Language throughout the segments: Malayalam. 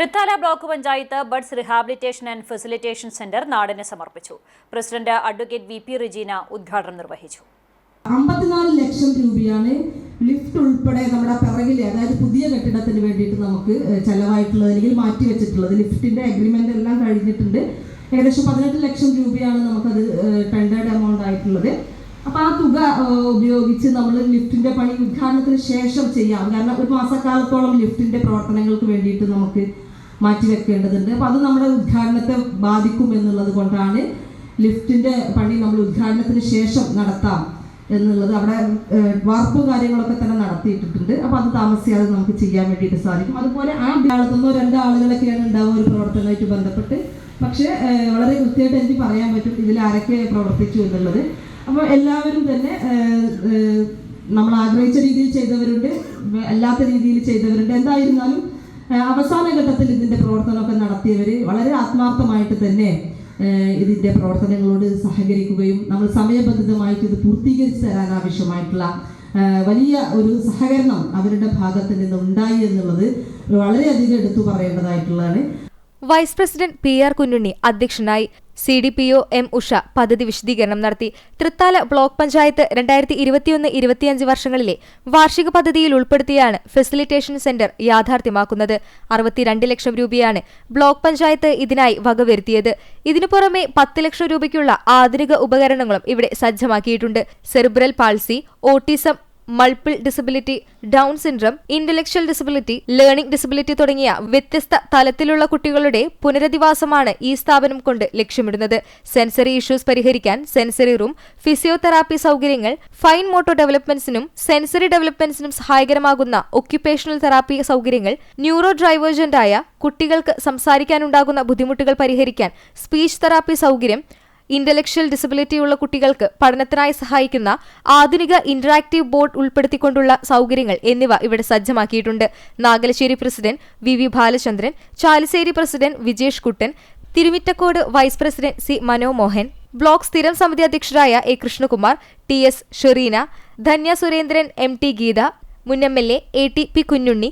Thrithala block panchayat buds rehabilitation and facilitation centre നാടിന് സമർപ്പിച്ചു. President advocate V P Rijeena ഉദ്ഘാടനം നിർവഹിച്ചു. അമ്പത്തിനാല് ലക്ഷം രൂപയാണ് ലിഫ്റ്റ് ഉൾപ്പെടെ നമ്മുടെ പിറകിലെ അതായത് പുതിയ കെട്ടിടത്തിന് വേണ്ടിയിട്ട് നമുക്ക് ചെലവായിട്ടുള്ളത് അല്ലെങ്കിൽ മാറ്റി വെച്ചിട്ടുള്ളത്. ലിഫ്റ്റിന്റെ അഗ്രിമെന്റ് എല്ലാം കഴിഞ്ഞിട്ടുണ്ട്. ഏകദേശം പതിനെട്ട് ലക്ഷം രൂപയാണ് നമുക്കത് ടെൻഡേർഡ് എമൗണ്ട് ആയിട്ടുള്ളത്. അപ്പോൾ ആ തുക ഉപയോഗിച്ച് നമ്മൾ ലിഫ്റ്റിന്റെ പണി ഉദ്ഘാടനത്തിന് ശേഷം ചെയ്യാം. കാരണം ഒരു മാസക്കാലത്തോളം ലിഫ്റ്റിന്റെ പ്രവർത്തനങ്ങൾക്ക് വേണ്ടിയിട്ട് നമുക്ക് മാറ്റി വെക്കേണ്ടതുണ്ട്. അപ്പോൾ അത് നമ്മുടെ ഉദ്ഘാടനത്തെ ബാധിക്കും എന്നുള്ളത് കൊണ്ടാണ് ലിഫ്റ്റിന്റെ പണി നമ്മൾ ഉദ്ഘാടനത്തിന് ശേഷം നടത്താം എന്നുള്ളത്. അവിടെ വാർപ്പും കാര്യങ്ങളൊക്കെ തന്നെ നടത്തിയിട്ടുണ്ട് അപ്പോൾ അത് താമസിയാതെ നമുക്ക് ചെയ്യാൻ വേണ്ടിയിട്ട് സാധിക്കും. അതുപോലെ ആ ഭാഗത്തു രണ്ടോ ആളുകളൊക്കെയാണ് ഉണ്ടാവുക ഒരു പ്രവർത്തനമായിട്ട് ബന്ധപ്പെട്ട്. പക്ഷേ വളരെ കൃത്യമായിട്ട് എനിക്ക് പറയാൻ പറ്റും ഇതിൽ ആരൊക്കെ പ്രവർത്തിച്ചു എന്നുള്ളത്. അപ്പോൾ എല്ലാവരും തന്നെ നമ്മൾ ആഗ്രഹിച്ച രീതിയിൽ ചെയ്തവരുണ്ട്. അല്ലാത്ത രീതിയിൽ ചെയ്തവരുണ്ട്. എന്തായിരുന്നാലും അവസാന ഘട്ടത്തിൽ ഇതിന്റെ പ്രവർത്തനമൊക്കെ നടത്തിയവർ വളരെ ആത്മാർത്ഥമായിട്ട് തന്നെ ഇതിന്റെ പ്രവർത്തനങ്ങളോട് സഹകരിക്കുകയും നമ്മൾ സമയബന്ധിതമായിട്ട് ഇത് പൂർത്തീകരിച്ച് തരാൻ ആവശ്യമായിട്ടുള്ള വലിയ ഒരു സഹകരണം അവരുടെ ഭാഗത്ത് നിന്ന് ഉണ്ടായി എന്നുള്ളത് വളരെയധികം എടുത്തു പറയേണ്ടതായിട്ടുള്ളതാണ്. Vice president P R Kunjunni അധ്യക്ഷനായി C D P O M Usha പദ്ധതി വിശദീകരണം നടത്തി. തൃത്താല ബ്ലോക്ക് പഞ്ചായത്ത് രണ്ടായിരത്തി ഇരുപത്തിയൊന്ന് ഇരുപത്തിയഞ്ച് വർഷങ്ങളിലെ വാർഷിക പദ്ധതിയിൽ ഉൾപ്പെടുത്തിയാണ് ഫെസിലിറ്റേഷൻ സെന്റർ യാഥാർത്ഥ്യമാക്കുന്നത്. അറുപത്തിരണ്ട് ലക്ഷം രൂപയാണ് ബ്ലോക്ക് പഞ്ചായത്ത് ഇതിനായി വകവരുത്തിയത് ഇതിനു പുറമെ പത്ത് ലക്ഷം രൂപയ്ക്കുള്ള ആധുനിക ഉപകരണങ്ങളും ഇവിടെ സജ്ജമാക്കിയിട്ടുണ്ട്. Cerebral palsy autism multiple disability Down syndrome intellectual disability learning disability തുടങ്ങിയ വ്യത്യസ്ത തലത്തിലുള്ള കുട്ടികളുടെ പുനരധിവാസമാണ് ഈ സ്ഥാപനം കൊണ്ട് ലക്ഷ്യമിടുന്നത്. സെൻസറി ഇഷ്യൂസ് പരിഹരിക്കാൻ സെൻസറി റൂം ഫിസിയോതെറാപ്പി സൗകര്യങ്ങൾ ഫൈൻ മോട്ടോ ഡെവലപ്മെന്റ്സിനും സെൻസറി ഡെവലപ്മെന്റ്സിനും സഹായകരമാകുന്ന ഒക്യുപേഷണൽ തെറാപ്പി സൗകര്യങ്ങൾ ന്യൂറോ ഡ്രൈവേർജന്റായ കുട്ടികൾക്ക് സംസാരിക്കാനുണ്ടാകുന്ന ബുദ്ധിമുട്ടുകൾ പരിഹരിക്കാൻ സ്പീച്ച് തെറാപ്പി സൗകര്യം ഇന്റലക്ച്വൽ ഡിസബിലിറ്റി ഉള്ള കുട്ടികൾക്ക് പഠനത്തിനായി സഹായിക്കുന്ന ആധുനിക ഇന്ററാക്ടീവ് ബോർഡ് ഉൾപ്പെടുത്തിക്കൊണ്ടുള്ള സൗകര്യങ്ങൾ എന്നിവ ഇവിടെ സജ്ജമാക്കിയിട്ടുണ്ട്. Nagalassery president V V Balachandran Chalissery president Vijesh Kuttan Thirumittakode vice president C Manomohan block സ്ഥിരം സമിതി അധ്യക്ഷരായ A Krishnakumar T S Shereena Dhanya Surendran M T Geetha മുൻ M L A A T P Kunjunni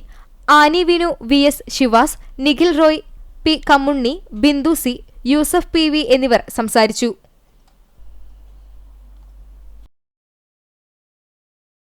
Annie Vinu V S Shivas Nikhil Roy P Kammunni Bindu C Yusuf P എന്നിവർ സംസാരിച്ചു